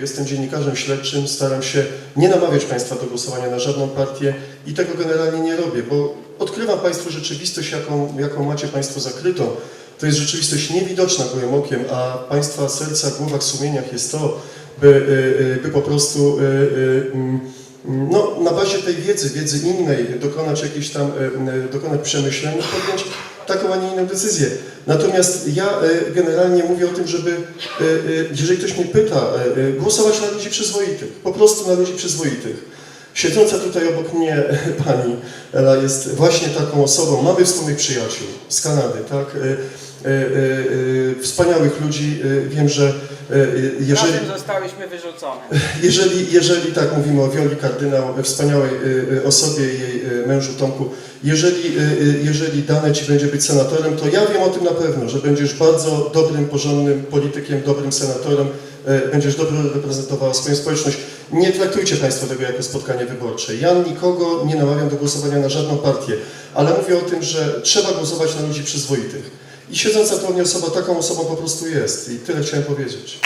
jestem dziennikarzem śledczym, staram się nie namawiać Państwa do głosowania na żadną partię i tego generalnie nie robię, bo odkrywam Państwu rzeczywistość, jaką, jaką macie Państwo zakrytą. To jest rzeczywistość niewidoczna gołym okiem, a Państwa serca, głowach, sumieniach jest to, by, y, y, by po prostu y, y, mm, no, na bazie tej wiedzy, wiedzy innej, dokonać jakiejś tam, dokonać przemyśleń i podjąć taką, a nie inną decyzję. Natomiast ja y, generalnie mówię o tym, żeby, y, y, jeżeli ktoś mnie pyta, głosować na ludzi przyzwoitych, po prostu na ludzi przyzwoitych. Siedząca tutaj obok mnie pani Ela jest właśnie taką osobą. Mamy wspólnych przyjaciół z Kanady, tak? Wspaniałych ludzi. Wiem, że jeżeli... Razem zostałyśmy wyrzucone. Jeżeli, jeżeli tak mówimy o Wioli Kardynał, wspaniałej y, y, osobie, jej y, mężu Tomku, jeżeli, y, y, jeżeli dane Ci będzie być senatorem, to ja wiem o tym na pewno, że będziesz bardzo dobrym, porządnym politykiem, dobrym senatorem, y, będziesz dobrze reprezentowała swoją społeczność. Nie traktujcie Państwo tego jako spotkanie wyborcze. Ja nikogo nie namawiam do głosowania na żadną partię, ale mówię o tym, że trzeba głosować na ludzi przyzwoitych. I siedząca tu mnie osoba taką osobą po prostu jest. I tyle chciałem powiedzieć.